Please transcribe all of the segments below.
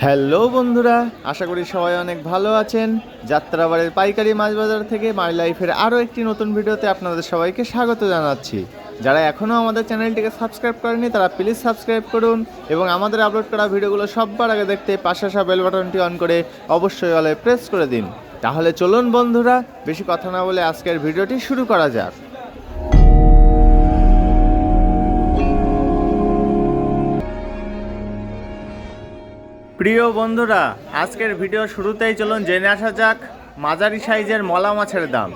Hello বন্ধুরা, আশা করি সবাই অনেক ভালো আছেন। যাত্রাবাড়ির পাইকারি মাছ বাজার থেকে মাই লাইফের আরও একটি নতুন ভিডিওতে আপনাদের সবাইকে স্বাগত জানাচ্ছি। যারা এখনও আমাদের চ্যানেলটিকে সাবস্ক্রাইব করেনি তারা প্লিজ সাবস্ক্রাইব করুন এবং আমাদের আপলোড করা ভিডিওগুলো সববার আগে দেখতে পাশে আসা বেল বাটনটি অন করে অবশ্যই অলে প্রেস করে দিন। তাহলে চলুন বন্ধুরা, বেশি কথা না বলে আজকের ভিডিওটি শুরু করা যাক। প্রিয় বন্ধুরা, আজকের ভিডিও শুরুতেই চলুন জেনে আসা যাক মাঝারি সাইজের মলা মাছের দাম।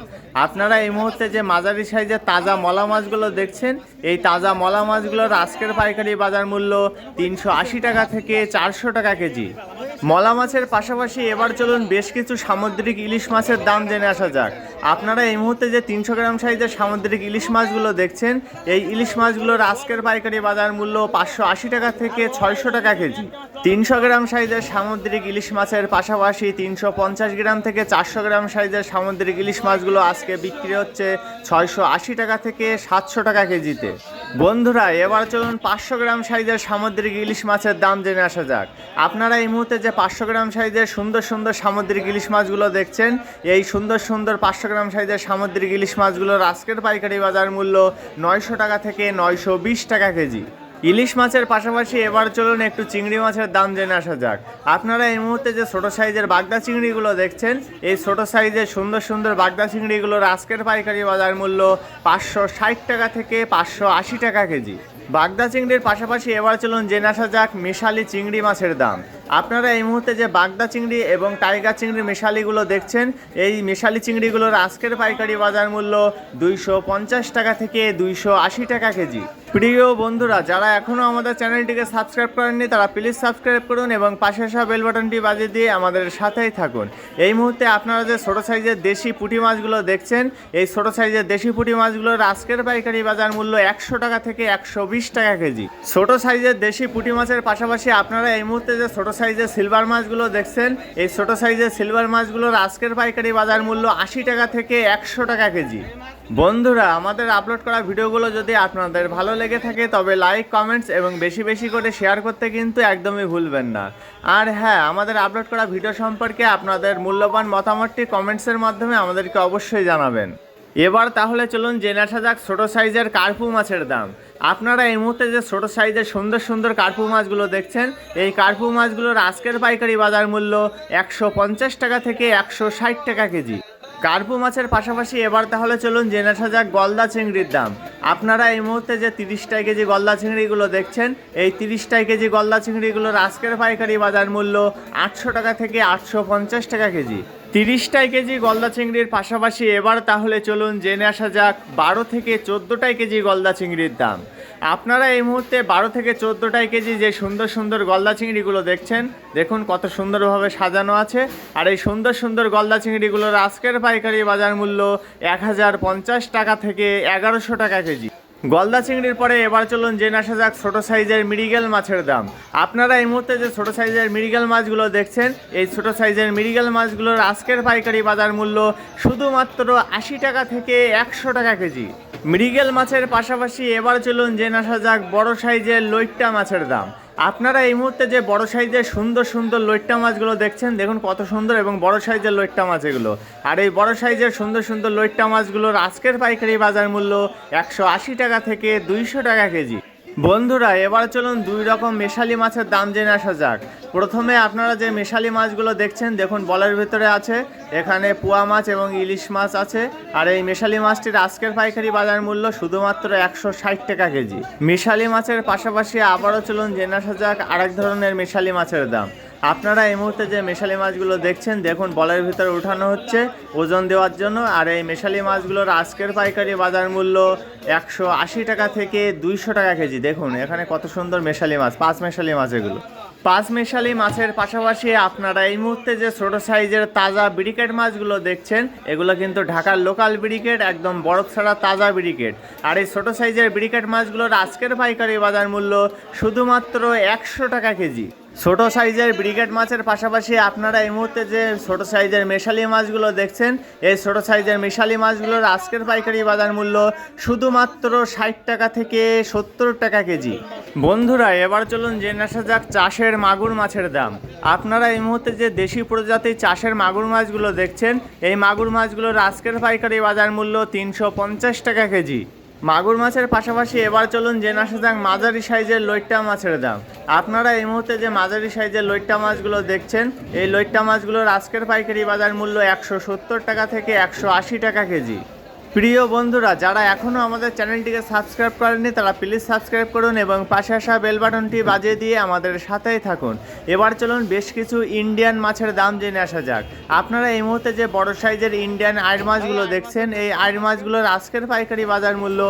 আপনারা এই মুহূর্তে যে মাঝারি সাইজের তাজা মলা মাছগুলো দেখছেন, এই তাজা মলা মাছগুলোর আজকের পাইকারি বাজার মূল্য তিনশো আশি টাকা থেকে চারশো টাকা কেজি। মলা মাছের পাশাপাশি এবার চলুন বেশ কিছু সামুদ্রিক ইলিশ মাছের দাম জেনে আসা যাক। আপনারা এই মুহূর্তে যে তিনশো গ্রাম সাইজের সামুদ্রিক ইলিশ মাছগুলো দেখছেন, এই ইলিশ মাছগুলোর আজকের পাইকারি বাজার মূল্য পাঁচশো আশি টাকা থেকে ছয়শো টাকা কেজি। তিনশো গ্রাম সাইজের সামুদ্রিক ইলিশ মাছের পাশাপাশি তিনশো পঞ্চাশ গ্রাম থেকে চারশো গ্রাম সাইজের সামুদ্রিক ইলিশ মাছগুলো আজকে বিক্রি হচ্ছে ছয়শো আশি টাকা থেকে সাতশো টাকা কেজিতে। বন্ধুরা, এবার চলুন পাঁচশো গ্রাম সাইজের সামুদ্রিক ইলিশ মাছের দাম জেনে আসা যাক। আপনারা এই মুহূর্তে যে পাঁচশো গ্রাম সাইজের সুন্দর সুন্দর সামুদ্রিক ইলিশ মাছগুলো দেখছেন, এই সুন্দর সুন্দর পাঁচশো গ্রাম সাইজের সামুদ্রিক ইলিশ মাছগুলোর আজকের পাইকারি বাজার মূল্য নয়শো টাকা থেকে নয়শো বিশ টাকা কেজি। ইলিশ মাছের পাশাপাশি এবার চলুন একটু চিংড়ি মাছের দাম জেনে আসা যাক। আপনারা এই মুহূর্তে যে ছোট সাইজের বাগদা চিংড়িগুলো দেখছেন, এই ছোট সাইজের সুন্দর সুন্দর বাগদা চিংড়িগুলোর আজকের পাইকারি বাজার মূল্য পাঁচশো ষাট টাকা থেকে পাঁচশো আশি টাকা কেজি। বাগদা চিংড়ির পাশাপাশি এবার চলুন জেনে আসা যাক মিশালি চিংড়ি মাছের দাম। আপনারা এই মুহূর্তে যে বাগদা চিংড়ি এবং টাইগার চিংড়ি মিশালিগুলো দেখছেন, এই মিশালি চিংড়িগুলোর আজকের পাইকারি বাজার মূল্য দুইশো পঞ্চাশ টাকা থেকে দুইশো আশি টাকা কেজি। প্রিয় বন্ধুরা, যারা এখনও আমাদের চ্যানেলটিকে সাবস্ক্রাইব করেননি, তারা প্লিজ সাবস্ক্রাইব করুন এবং পাশে আসা বেল বাটনটি বাজিয়ে দিয়ে আমাদের সাথেই থাকুন। এই মুহূর্তে আপনারা যে ছোটো সাইজের দেশি পুঁটি মাছগুলো দেখছেন, এই ছোটো সাইজের দেশি পুঁটি মাছগুলোর আজকের পাইকারি বাজার মূল্য একশো টাকা থেকে একশো বিশ টাকা কেজি। ছোটো সাইজের দেশি পুঁটি মাছের পাশাপাশি আপনারা এই মুহূর্তে যে ছোটো সাইজের সিলভার মাছগুলো দেখছেন, এই ছোটো সাইজের সিলভার মাছগুলোর আজকের পাইকারি বাজার মূল্য আশি টাকা থেকে একশো টাকা কেজি। বন্ধুরা, আমাদের আপলোড করা ভিডিওগুলো যদি আপনাদের ভালো লেগে থাকে, তবে লাইক কমেন্টস এবং বেশি বেশি করে শেয়ার করতে কিন্তু একদমই ভুলবেন না। আর হ্যাঁ আমাদের আপলোড করা ভিডিও সম্পর্কে আপনাদের মূল্যবান মতামতটি কমেন্টসের মাধ্যমে আমাদেরকে অবশ্যই জানাবেন। এবার তাহলে চলুন জেনে আসা যাক ছোটো সাইজের কার্পু মাছের দাম। আপনারা এই মুহূর্তে যে ছোটো সাইজের সুন্দর সুন্দর কার্পু মাছগুলো দেখছেন, এই কার্পু মাছগুলোর আজকের পাইকারি বাজার মূল্য একশো পঞ্চাশ টাকা থেকে একশো ষাট টাকা কেজি। কার্পু মাছের পাশাপাশি এবার তাহলে চলুন জেনে আসা যাক গলদা চিংড়ির দাম। আপনারা এই মুহূর্তে যে তিরিশটাই কেজি গলদা চিংড়িগুলো দেখছেন, এই তিরিশটাই কেজি গলদা চিংড়িগুলোর আজকের পাইকারি বাজার মূল্য আটশো টাকা থেকে আটশো পঞ্চাশ টাকা কেজি। তিরিশটাই কেজি গলদা চিংড়ির পাশাপাশি এবার তাহলে চলুন জেনে আসা যাক বারো থেকে চোদ্দোটাই কেজি গলদা চিংড়ির দাম। আপনারা এই মুহূর্তে বারো থেকে চোদ্দোটাই কেজি যে সুন্দর সুন্দর গলদা চিংড়িগুলো দেখছেন, দেখুন কত সুন্দরভাবে সাজানো আছে। আর এই সুন্দর সুন্দর গলদা চিংড়িগুলোর আজকের পাইকারি বাজার মূল্য এক হাজার পঞ্চাশ টাকা থেকে এগারোশো টাকা কেজি। গলদা চিংড়ির পরে এবার চলুন জেনে আসা যাক ছোটো সাইজের মিরিগেল মাছের দাম। আপনারা এই মুহূর্তে যে ছোটো সাইজের মিরিগেল মাছগুলো দেখছেন, এই ছোটো সাইজের মিরিগেল মাছগুলোর আজকের পাইকারি বাজার মূল্য শুধুমাত্র আশি টাকা থেকে একশো টাকা কেজি। মৃগেল মাছের পাশাপাশি এবার চলুন জেনে আসা যাক বড় সাইজের লইট্টা মাছের দাম। আপনারা এই মুহূর্তে যে বড় সাইজের সুন্দর সুন্দর লইট্টা মাছগুলো দেখছেন, দেখুন কত সুন্দর এবং বড় সাইজের লইট্টা মাছ এগুলো। আর এই বড় সাইজের সুন্দর সুন্দর লইট্টা মাছগুলোর আজকের পাইকারি বাজার মূল্য একশো আশি টাকা থেকে দুইশো টাকা কেজি। বন্ধুরা, এবার চলুন দুই রকম মেশালি মাছের দাম জেনে আসা যাক। প্রথমে আপনারা যে মেশালি মাছগুলো দেখছেন, দেখুন বলের ভিতরে আছে, এখানে পুয়া মাছ এবং ইলিশ মাছ আছে, আর এই মেশালি মাছটির আজকের পাইকারি বাজার মূল্য শুধুমাত্র একশো ষাট টাকা কেজি। মেশালি মাছের পাশাপাশি আবারও চলুন জেনে আসা যাক আরেক ধরনের মেশালি মাছের দাম। আপনারা এই মুহূর্তে যে মেশালি মাছগুলো দেখছেন, দেখুন, বলের ভিতরে উঠানো হচ্ছে ওজন দেওয়ার জন্য। আর এই মেশালি মাছগুলোর আজকের পাইকারি বাজার মূল্য একশো আশি টাকা থেকে দুইশো টাকা কেজি। দেখুন, এখানে কত সুন্দর মেশালি মাছ, পাঁচ মেশালি মাছ এগুলো। পাঁচ মেশালি মাছের পাশাপাশি আপনারা এই মুহূর্তে যে ছোট সাইজের তাজা ব্রিকেট মাছগুলো দেখছেন, এগুলো কিন্তু ঢাকার লোকাল ব্রিকেট, একদম বরফ ছাড়া তাজা ব্রিকেট। আর এই ছোট সাইজের ব্রিকেট মাছগুলোর আজকের পাইকারি বাজার মূল্য শুধুমাত্র একশো টাকা কেজি। ছোট সাইজের ব্রিগেড মাছের পাশাপাশি আপনারা এই মুহূর্তে যে ছোট সাইজের মেশালি মাছগুলো দেখছেন, এই ছোট সাইজের মেশালি মাছগুলোর আজকের পাইকারি বাজার মূল্য শুধুমাত্র ষাট টাকা থেকে সত্তর টাকা কেজি। বন্ধুরা, এবার চলুন জেনে আসা যাক চাষের মাগুর মাছের দাম। আপনারা এই মুহূর্তে যে দেশি প্রজাতির চাষের মাগুর মাছগুলো দেখছেন, এই মাগুর মাছগুলোর আজকের পাইকারি বাজার মূল্য তিনশো পঞ্চাশ টাকা কেজি। মাগুর মাছের পাশাপাশি এবার চলুন জেনে আসা যাক মাঝারি সাইজের লইট্টা মাছের দাম আপনারা এই মুহূর্তে যে মাঝারি সাইজের লইট্টা মাছগুলো দেখছেন, এই লইট্টা মাছগুলোর আজকের পাইকারি বাজার মূল্য একশো সত্তর টাকা থেকে একশো আশি টাকা কেজি। প্রিয় বন্ধুরা, যারা এখনও আমাদের চ্যানেলটিকে সাবস্ক্রাইব করেননি, তারা প্লিজ সাবস্ক্রাইব করুন এবং পাশে আসা বেল বাটনটি বাজিয়ে দিয়ে আমাদের সাথেই থাকুন। এবার চলুন বেশ কিছু ইন্ডিয়ান মাছের দাম জেনে আসা যাক। আপনারা এই মুহূর্তে যে বড় সাইজের ইন্ডিয়ান আয়ের মাছগুলো দেখছেন, এই আয়ের মাছগুলোর আজকের পাইকারি বাজার মূল্য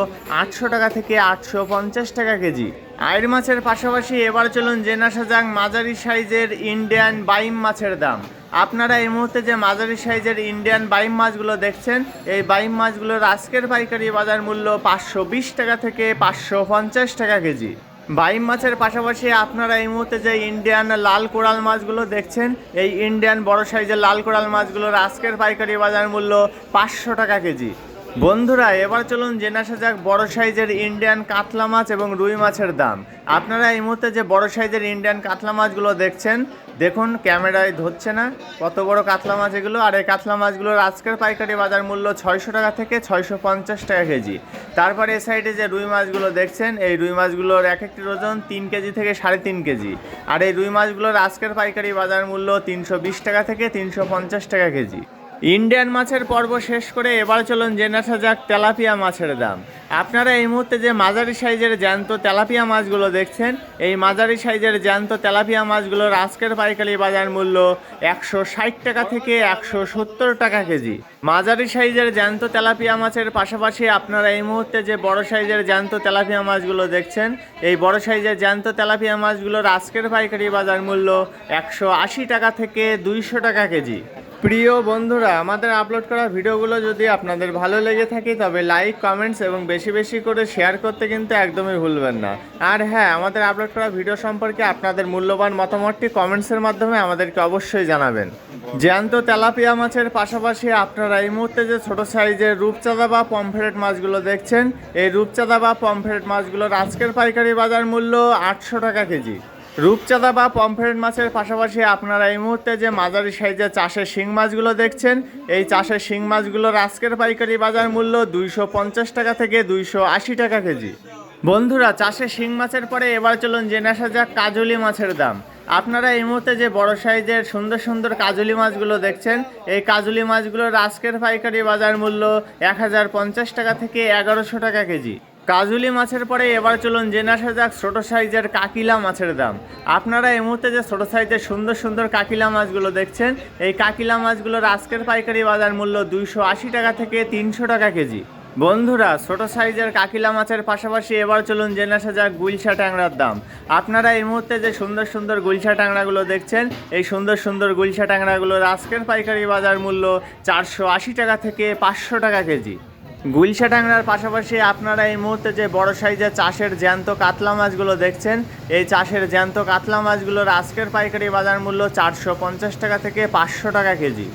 আটশো টাকা থেকে আটশো পঞ্চাশ টাকা কেজি। আয়ের মাছের পাশাপাশি এবার চলুন জেনে আসা যাক মাঝারি সাইজের ইন্ডিয়ান বাইম মাছের দাম। আপনারা এই মুহূর্তে যে মাঝারি সাইজের ইন্ডিয়ান বাইম মাছগুলো দেখছেন, এই বাইম মাছগুলোর আজকের পাইকারি বাজার মূল্য পাঁচশো বিশ টাকা থেকে পাঁচশো পঞ্চাশ টাকা কেজি। বাইম মাছের পাশাপাশি আপনারা এই মুহূর্তে যে ইন্ডিয়ান লাল কোরাল মাছগুলো দেখছেন, এই ইন্ডিয়ান বড় সাইজের লাল কোরাল মাছগুলোর আজকের পাইকারি বাজার মূল্য পাঁচশো টাকা কেজি। বন্ধুরা, এবার চলুন জেনে আসা যাক বড় সাইজের ইন্ডিয়ান কাতলা মাছ এবং রুই মাছের দাম। আপনারা এই মুহূর্তে যে বড় সাইজের ইন্ডিয়ান কাতলা মাছগুলো দেখছেন দেখুন, ক্যামেরায় ধরছে না। কত বড় কাতলা মাছ এগুলো? আর এই কাতলা মাছগুলোর আজকের পাইকারি বাজার মূল্য ছয়শো টাকা থেকে ছয়শো পঞ্চাশ টাকা কেজি। তারপরে এ সাইডে যে রুই মাছগুলো দেখছেন, এই রুই মাছগুলোর এক একটি ওজন তিন কেজি থেকে সাড়ে তিন কেজি। আর এই রুই মাছগুলোর আজকের পাইকারি বাজার মূল্য তিনশো বিশ টাকা থেকে তিনশো পঞ্চাশ টাকা কেজি। ইন্ডিয়ান মাছের পর্ব শেষ করে এবার চলুন জেনে আসা যাক তেলাপিয়া মাছের দাম। আপনারা এই মুহূর্তে যে মাঝারি সাইজের জ্যান্ত তেলাপিয়া মাছগুলো দেখছেন, এই মাঝারি সাইজের জ্যান্ত তেলাপিয়া মাছগুলোর আজকের পাইকারি বাজার মূল্য একশো ষাট টাকা থেকে একশো সত্তর টাকা কেজি। মাঝারি সাইজের জ্যান্ত তেলাপিয়া মাছের পাশাপাশি আপনারা এই মুহূর্তে যে বড় সাইজের জ্যান্ত তেলাপিয়া মাছগুলো দেখছেন, এই বড় সাইজের জ্যান্ত তেলাপিয়া মাছগুলোর আজকের পাইকারি বাজার মূল্য একশো আশি টাকা থেকে দুইশো টাকা কেজি। প্রিয় বন্ধুরা, আমাদের আপলোড করা ভিডিওগুলো যদি আপনাদের ভালো লেগে থাকে, তবে লাইক কমেন্টস এবং বেশি বেশি করে শেয়ার করতে কিন্তু একদমই ভুলবেন না। আর হ্যাঁ আমাদের আপলোড করা ভিডিও সম্পর্কে আপনাদের মূল্যবান মতামতটি কমেন্টসের মাধ্যমে আমাদেরকে অবশ্যই জানাবেন। জ্যান্ত তেলাপিয়া মাছের পাশাপাশি আপনারা এই মুহূর্তে যে ছোট সাইজের রূপচাঁদা বা পমফ্রেট মাছগুলো দেখছেন, এই রূপচাঁদা বা পমফ্রেট মাছগুলোর আজকের পাইকারি বাজার মূল্য আটশো টাকা কেজি। রূপচাঁদা বা পমফ্রেট মাছের পাশাপাশি আপনারা এই মুহূর্তে যে মাঝারি সাইজের চাষের শিং মাছগুলো দেখছেন, এই চাষের শিং মাছগুলোর আজকের পাইকারি বাজার মূল্য দুইশো পঞ্চাশ টাকা থেকে দুইশো আশি টাকা কেজি। বন্ধুরা, চাষের শিং মাছের পরে এবার চলুন জেনে আসা যাক কাজলি মাছের দাম। আপনারা এই মুহূর্তে যে বড় সাইজের সুন্দর সুন্দর কাজলি মাছগুলো দেখছেন, এই কাজলি মাছগুলোর আজকের পাইকারি বাজার মূল্য এক হাজার পঞ্চাশ টাকা থেকে এগারোশো টাকা কেজি। কাজুলি মাছের পরে এবার চলুন জেনে আসা যাক ছোটো সাইজের কাকিলা মাছের দাম। আপনারা এই মুহূর্তে যে ছোটো সাইজের সুন্দর সুন্দর কাকিলা মাছগুলো দেখছেন, এই কাকিলা মাছগুলোর আজকের পাইকারি বাজার মূল্য দুইশো আশি টাকা থেকে তিনশো টাকা কেজি। বন্ধুরা, ছোট সাইজের কাকিলা মাছের পাশাপাশি এবার চলুন জেনে আসা যাক গুলশা ট্যাংরার দাম। আপনারা এই মুহূর্তে যে সুন্দর সুন্দর গুলশা ট্যাংরাগুলো দেখছেন, এই সুন্দর সুন্দর গুলশা ট্যাংরাগুলোর আজকের পাইকারি বাজার মূল্য চারশো আশি টাকা থেকে পাঁচশো টাকা কেজি। গুলশা ট্যাংরার পাশাপাশি আপনারা এই মুহূর্তে যে বড় সাইজের চাষের জ্যান্ত কাতলা মাছগুলো দেখছেন, এই চাষের জ্যান্ত কাতলা মাছগুলোর আজকের পাইকারি বাজার মূল্য চারশো পঞ্চাশ টাকা থেকে পাঁচশো টাকা কেজি।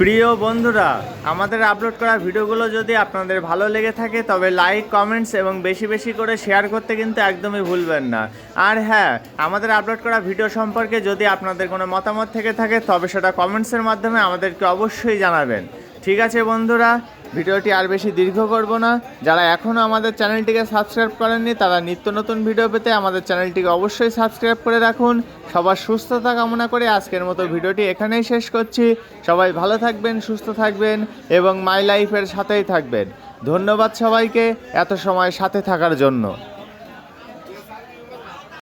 প্রিয় বন্ধুরা, আমাদের আপলোড করা ভিডিওগুলো যদি আপনাদের ভালো লেগে থাকে, তবে লাইক কমেন্টস এবং বেশি বেশি করে শেয়ার করতে কিন্তু একদমই ভুলবেন না। আর হ্যাঁ আমাদের আপলোড করা ভিডিও সম্পর্কে যদি আপনাদের কোনো মতামত থেকে থাকে, তবে সেটা কমেন্টসের মাধ্যমে আমাদেরকে অবশ্যই জানাবেন। ঠিক আছে বন্ধুরা ভিডিওটি আর বেশি দীর্ঘ করব না। যারা এখনও আমাদের চ্যানেলটিকে সাবস্ক্রাইব করেননি, তারা নিত্য নতুন ভিডিও পেতে আমাদের চ্যানেলটিকে অবশ্যই সাবস্ক্রাইব করে রাখুন। সবার সুস্থতা কামনা করে আজকের মতো ভিডিওটি এখানেই শেষ করছি। সবাই ভালো থাকবেন, সুস্থ থাকবেন এবং মাই লাইফের সাথেই থাকবেন। ধন্যবাদ সবাইকে এত সময় সাথে থাকার জন্য।